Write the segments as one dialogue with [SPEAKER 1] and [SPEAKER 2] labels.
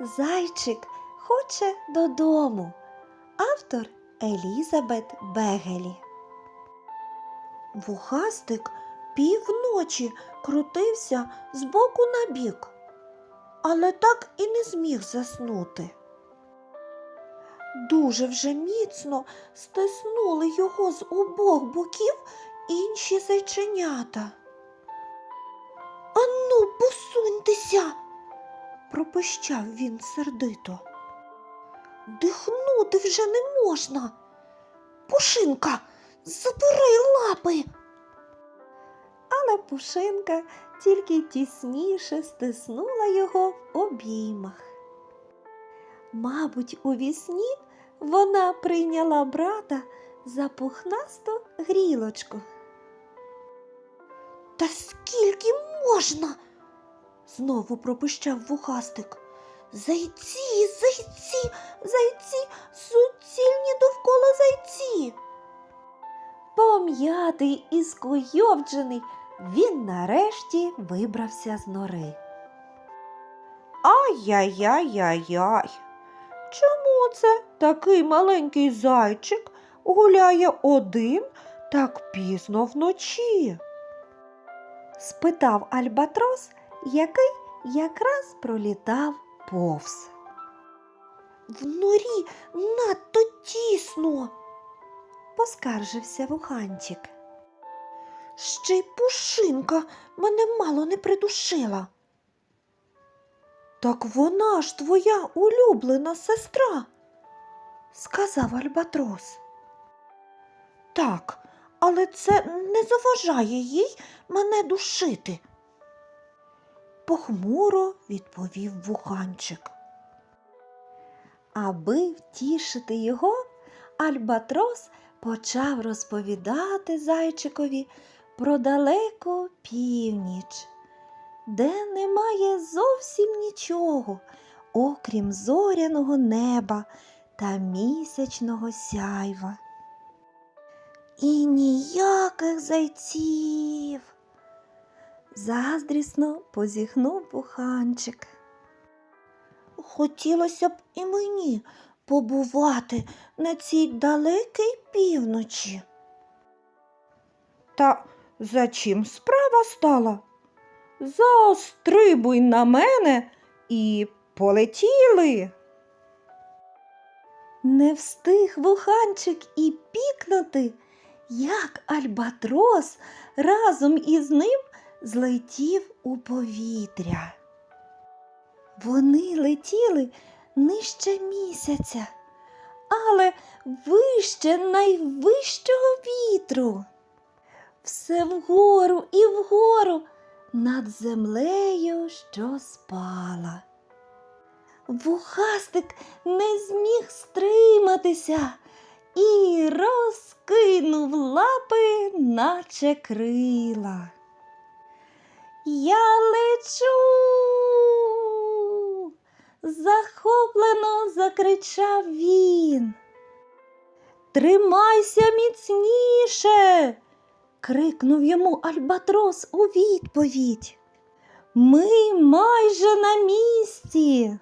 [SPEAKER 1] Зайчик хоче додому. Автор Елізабет Бегелі. Вухастик півночі крутився з боку на бік, але так і не зміг заснути. Дуже вже міцно стиснули його з обох боків інші зайченята. Ану, посуньтеся, пропищав він сердито. Дихнути вже не можна. Пушинка, забирай лапи. Але пушинка тільки тісніше стиснула його в обіймах. Мабуть, у вісні вона прийняла брата за пухнасту грілочку. Та скільки можна? Знову пропищав вухастик. Зайці, зайці, зайці, суцільні довкола зайці. Пом'ятий і скуйовджений, він нарешті вибрався з нори. Ай-яй-яй-яй-яй. Чому це такий маленький зайчик гуляє один так пізно вночі? спитав Альбатрос, який якраз пролітав повз. В норі надто тісно, поскаржився вуханчик. Ще й пушинка мене мало не придушила. Так вона ж твоя улюблена сестра, сказав Альбатрос. Так, але це не заважає їй мене душити. Похмуро відповів вуханчик. Аби втішити його, Альбатрос почав розповідати зайчикові про далеку північ, де немає зовсім нічого, окрім зоряного неба та місячного сяйва. І ніяких зайців. Заздрісно позіхнув буханчик. Хотілося б і мені побувати на цій далекій півночі. Та за чим справа стала? Застрибуй на мене і полетіли. Не встиг вуханчик і пікнути, як альбатрос разом із ним злетів у повітря. Вони летіли нижче місяця, але вище найвищого вітру. Все вгору і вгору над землею, що спала. Вухастик не зміг стриматися і розкинув лапи, наче крила. Я лечу. захоплено закричав він. Тримайся міцніше. крикнув йому Альбатрос у відповідь. Ми майже на місці.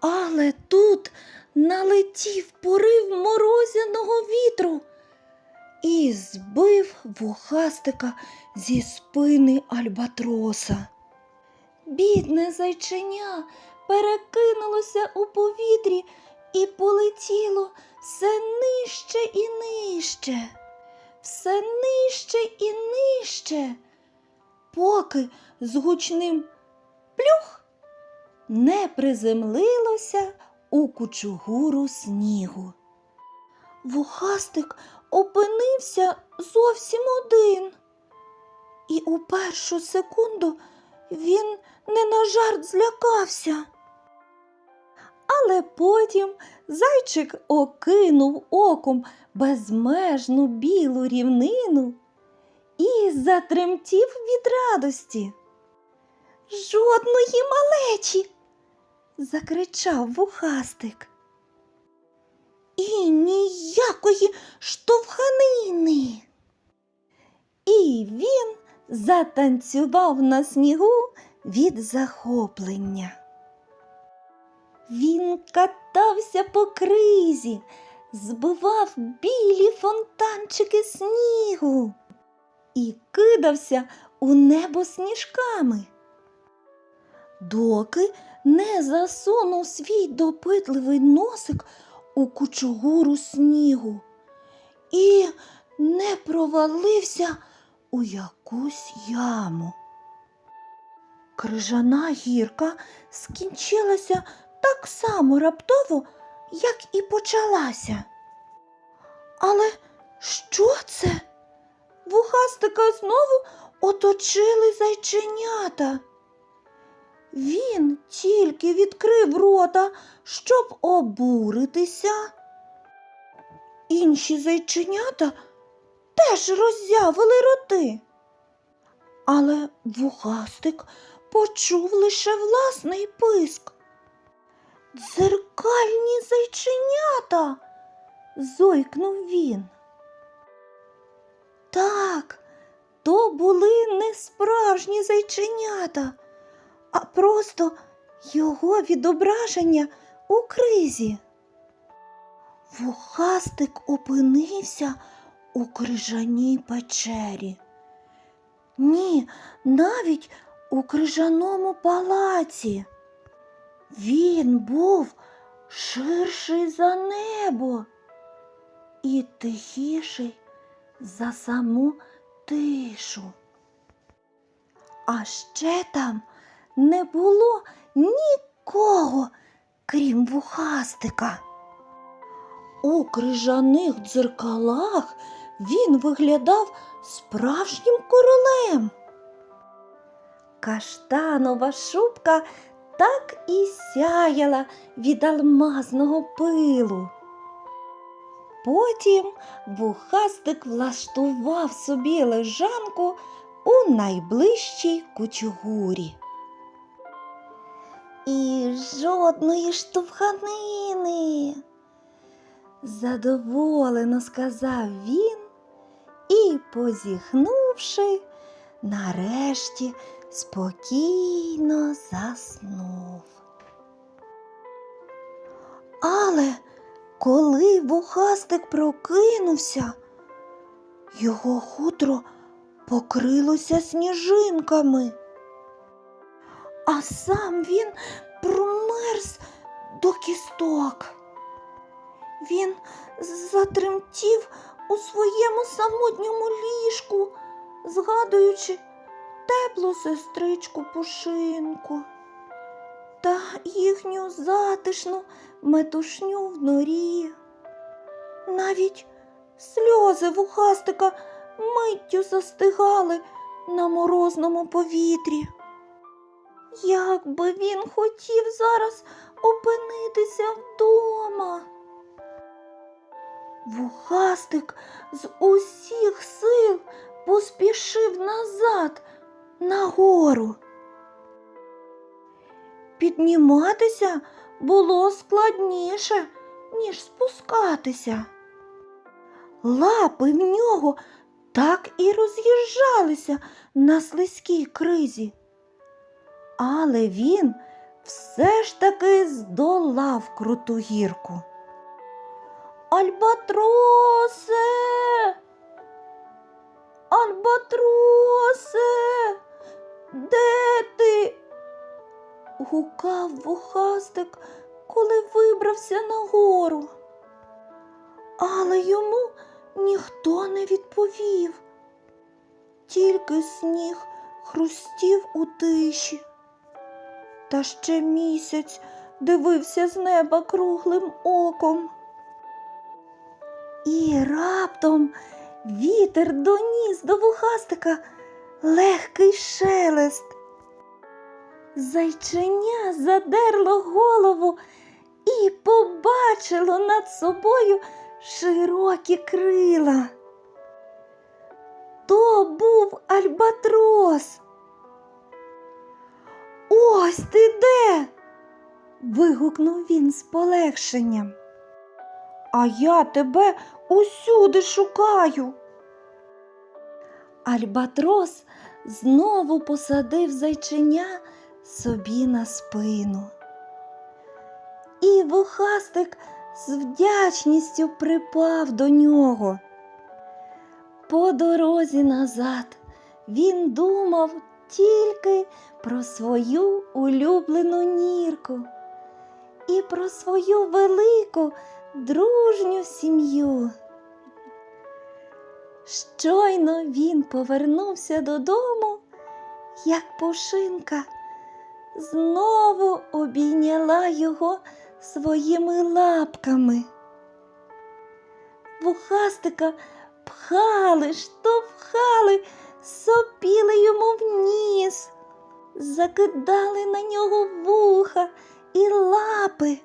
[SPEAKER 1] Але тут налетів порив морозяного вітру і збив вухастика зі спини альбатроса. Бідне зайченя перекинулося у повітрі і полетіло все нижче і нижче, все нижче і нижче, поки з гучним плюх не приземлилося у кучугуру снігу. Вухастик опинився зовсім один. І у першу секунду він не на жарт злякався. Але потім зайчик окинув оком безмежну білу рівнину і затремтів від радості. Жодної малечі. закричав вухастик. І ніякої штовханини. І він затанцював на снігу від захоплення.
[SPEAKER 2] Він катався по кризі, збивав білі фонтанчики снігу і кидався у небо сніжками. Доки не засунув свій допитливий носик у кучугуру снігу і не провалився у якусь яму. Крижана гірка скінчилася так само раптово, як і почалася. Але що це? Вухастика знову оточили зайченята. Він тільки відкрив рота, щоб обуритися. Інші зайченята теж роззявили роти. Але вухастик почув лише власний писк. Дзеркальні зайченята. зойкнув він. Так, то були не справжні зайченята, а просто його відображення у кризі. Вухастик опинився у крижаній печері. Ні, навіть у крижаному палаці. Він був ширший за небо і тихіший за саму тишу. А ще там не було нікого, крім вухастика. У крижаних дзеркалах він виглядав справжнім королем. Каштанова шубка так і сяяла від алмазного пилу. Потім вухастик влаштував собі лежанку у найближчій кучугурі. І жодної штовханини. Задоволено сказав він і, позіхнувши, нарешті спокійно заснув. Але коли вухастик прокинувся, його хутро покрилося сніжинками, а сам він промерз до кісток. Він затремтів у своєму самотньому ліжку, згадуючи теплу сестричку Пушинку та їхню затишну метушню в норі. Навіть сльози вухастика миттю застигали на морозному повітрі. Як би він хотів зараз опинитися вдома. Вухастик з усіх сил поспішив назад нагору. Підніматися було складніше, ніж спускатися. Лапи в нього так і роз'їжджалися на слизькій кризі. Але він все ж таки здолав круту гірку. Альбатросе! Альбатросе! Де ти? гукав вухастик, коли вибрався нагору. Але йому ніхто не відповів, тільки сніг хрустів у тиші. Та ще місяць дивився з неба круглим оком. І раптом вітер доніс до вухастика легкий шелест. Зайченя задерло голову і побачило над собою широкі крила. То був альбатрос. Ось ти де. вигукнув він з полегшенням. А я тебе усюди шукаю. Альбатрос знову посадив зайченя собі на спину. і вухастик з вдячністю припав до нього. По дорозі назад він думав тільки про свою улюблену нірку і про свою велику дружню сім'ю. Щойно він повернувся додому, як пушинка знову обійняла його своїми лапками. Вухастика пхали, штовхали, сопіли йому в ніс, закидали на нього вуха і лапи.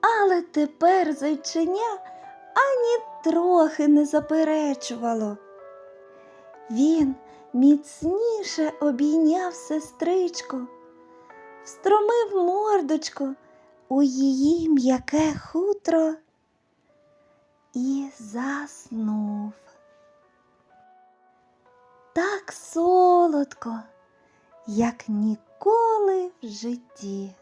[SPEAKER 2] Але тепер зайченя ані трохи не заперечувало. Він міцніше обійняв сестричку, встромив мордочку у її м'яке хутро і заснув. Так солодко, як ніколи в житті.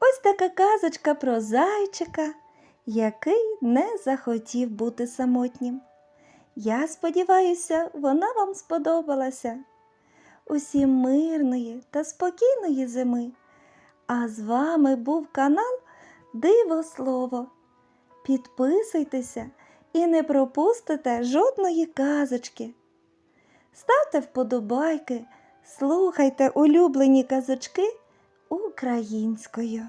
[SPEAKER 2] Ось така казочка про зайчика, який не захотів бути самотнім. Я сподіваюся, вона вам сподобалася. Усім мирної та спокійної зими. А з вами був канал Диво Слово. Підписуйтеся і не пропустите жодної казочки. Ставте вподобайки, слухайте улюблені казочки українською.